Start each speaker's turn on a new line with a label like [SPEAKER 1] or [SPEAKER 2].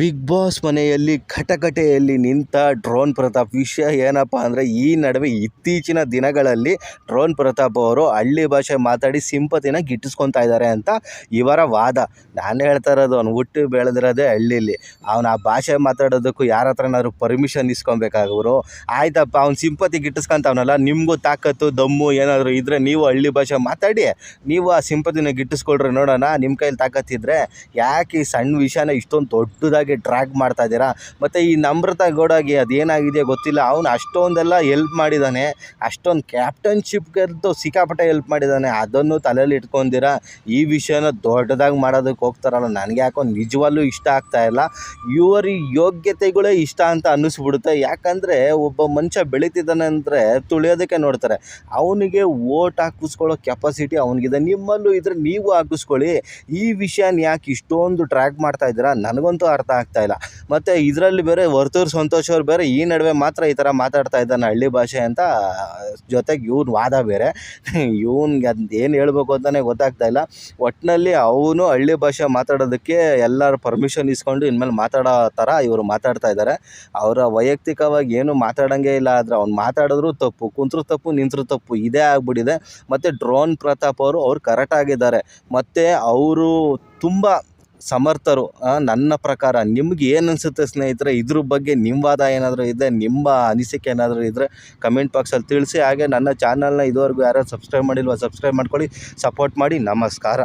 [SPEAKER 1] Big boss ಮನೆಯಲ್ಲಿ ಕಟಕಟೆಯಲ್ಲಿ ನಿಂತ drone Pratap. ವಿಷಯ ಏನಪ್ಪ ಅಂದರೆ ಈ ನಡುವೆ ಇತ್ತೀಚಿನ ದಿನಗಳಲ್ಲಿ ಡ್ರೋನ್ ಪ್ರತಾಪ್ ಅವರು ಹಳ್ಳಿ ಭಾಷೆ ಮಾತಾಡಿ ಸಿಂಪತಿನ ಗಿಟ್ಟಿಸ್ಕೊತಾ ಇದ್ದಾರೆ ಅಂತ ಇವರ ವಾದ. ನಾನು ಹೇಳ್ತಾ ಇರೋದು, ಅವ್ನು ಹುಟ್ಟು ಬೆಳೆದಿರೋದೇ ಹಳ್ಳಿಲಿ. ಅವ್ನು ಆ ಭಾಷೆ ಮಾತಾಡೋದಕ್ಕೂ ಯಾರ ಹತ್ರನಾದ್ರು ಪರ್ಮಿಷನ್ ಇಸ್ಕೊಬೇಕಾಗವರು ಆಯ್ತಪ್ಪ, ಅವ್ನು ಸಿಂಪತಿ ಗಿಟ್ಟಿಸ್ಕೊಂತವನಲ್ಲ, ನಿಮಗೂ ತಾಕತ್ತು, ದಮ್ಮು ಏನಾದರೂ ಇದ್ದರೆ ನೀವು ಹಳ್ಳಿ ಭಾಷೆ ಮಾತಾಡಿ. ನೀವು ಆ ಸಿಂಪತಿನ ಗಿಟ್ಟಿಸ್ಕೊಳ್ರಿ ನೋಡೋಣ ನಿಮ್ಮ ಕೈಲಿ ತಾಕತ್ತಿದ್ರೆ. ಯಾಕೆ ಈ ಸಣ್ಣ ವಿಷಯನ ಇಷ್ಟೊಂದು ದೊಡ್ಡದಾಗಿ ಟ್ರ್ಯಾಕ್ ಮಾಡ್ತಾ ಇದ್ದೀರಾ? ಮತ್ತು ಈ ನಮ್ರತ ಗೌಡಗೆ ಅದೇನಾಗಿದೆ ಗೊತ್ತಿಲ್ಲ. ಅವನು ಅಷ್ಟೊಂದೆಲ್ಲ ಎಲ್ಪ್ ಮಾಡಿದ್ದಾನೆ ಅಷ್ಟೊಂದು ಕ್ಯಾಪ್ಟನ್ಶಿಪ್ಗಂತೂ ಸಿಕ್ಕಾಪಟ್ಟೆ ಎಲ್ಪ್ ಮಾಡಿದ್ದಾನೆ ಅದನ್ನು ತಲೆಯಲ್ಲಿ ಇಟ್ಕೊಂಡಿರ? ಈ ವಿಷಯನ ದೊಡ್ಡದಾಗಿ ಮಾಡೋದಕ್ಕೆ ಹೋಗ್ತಾರಲ್ಲ. ನನಗೆ ಯಾಕೋ ನಿಜವಲ್ಲೂ ಇಷ್ಟ ಆಗ್ತಾ ಇಲ್ಲ. ಇವರ ಯೋಗ್ಯತೆಗಳೇ ಇಷ್ಟ ಅಂತ ಅನ್ನಿಸ್ಬಿಡುತ್ತೆ. ಯಾಕಂದರೆ ಒಬ್ಬ ಮನುಷ್ಯ ಬೆಳೀತಿದ್ದಾನೆ ಅಂದರೆ ತುಳಿಯೋದಕ್ಕೆ ನೋಡ್ತಾರೆ. ಅವನಿಗೆ ಓಟ್ ಹಾಕಿಸ್ಕೊಳ್ಳೋ ಕೆಪಾಸಿಟಿ ಅವನಿಗಿದೆ. ನಿಮ್ಮಲ್ಲೂ ಇದ್ರೆ ನೀವು ಹಾಕಿಸ್ಕೊಳ್ಳಿ. ಈ ವಿಷಯನ ಯಾಕೆ ಇಷ್ಟೊಂದು ಟ್ರ್ಯಾಕ್ ಮಾಡ್ತಾ ಇದ್ದೀರಾ? ನನಗಂತೂ ಅರ್ಥ ಆಗ್ತಾ ಇಲ್ಲ. ಮತ್ತು ಇದರಲ್ಲಿ ಬೇರೆ ವರ್ತೂರು ಸಂತೋಷ್ ಅವ್ರು ಬೇರೆ ಈ ನಡುವೆ ಮಾತ್ರ ಈ ಥರ ಮಾತಾಡ್ತಾ ಇದ್ದಾನೆ ಹಳ್ಳಿ ಭಾಷೆ ಅಂತ, ಜೊತೆಗೆ ಇವ್ನ ವಾದ ಬೇರೆ. ಇವ್ನಿಗೆ ಅದು ಏನು ಹೇಳ್ಬೇಕು ಅಂತಲೇ ಗೊತ್ತಾಗ್ತಾ ಇಲ್ಲ. ಒಟ್ಟಿನಲ್ಲಿ ಅವನು ಹಳ್ಳಿ ಭಾಷೆ ಮಾತಾಡೋದಕ್ಕೆ ಎಲ್ಲರ ಪರ್ಮಿಷನ್ ಇಸ್ಕೊಂಡು ಇನ್ಮೇಲೆ ಮಾತಾಡೋ ಥರ ಇವರು ಮಾತಾಡ್ತಾ ಇದ್ದಾರೆ ಅವರ ವೈಯಕ್ತಿಕವಾಗಿ ಏನು ಮಾತಾಡೋಂಗೇ ಇಲ್ಲ, ಆದರೆ ಅವ್ನು ಮಾತಾಡಿದ್ರು ತಪ್ಪು, ಕುಂತ್ರು ತಪ್ಪು, ನಿಂತರು ತಪ್ಪು, ಇದೇ ಆಗಿಬಿಟ್ಟಿದೆ. ಮತ್ತು ಡ್ರೋನ್ ಪ್ರತಾಪ್ ಅವರು, ಅವ್ರು ಕರೆಕ್ಟಾಗಿದ್ದಾರೆ ಮತ್ತು ಅವರು ತುಂಬ ಸಮರ್ಥರು ನನ್ನ ಪ್ರಕಾರ ನಿಮ್ಗೆ ಏನು ಅನಿಸುತ್ತೆ ಸ್ನೇಹಿತರೆ, ಇದ್ರ ಬಗ್ಗೆ ನಿಮ್ಮ ವಾದ ಏನಾದರೂ ಇದೆ ನಿಮ್ಮ ಅನಿಸಿಕೆ ಏನಾದರೂ ಇದ್ದರೆ ಕಮೆಂಟ್ ಬಾಕ್ಸಲ್ಲಿ ತಿಳಿಸಿ. ಹಾಗೆ ನನ್ನ ಚಾನಲ್ನ ಇದುವರೆಗೂ ಯಾರು ಸಬ್ಸ್ಕ್ರೈಬ್ ಮಾಡಿಲ್ವ ಸಬ್ಸ್ಕ್ರೈಬ್ ಮಾಡ್ಕೊಳ್ಳಿ ಸಪೋರ್ಟ್ ಮಾಡಿ. ನಮಸ್ಕಾರ.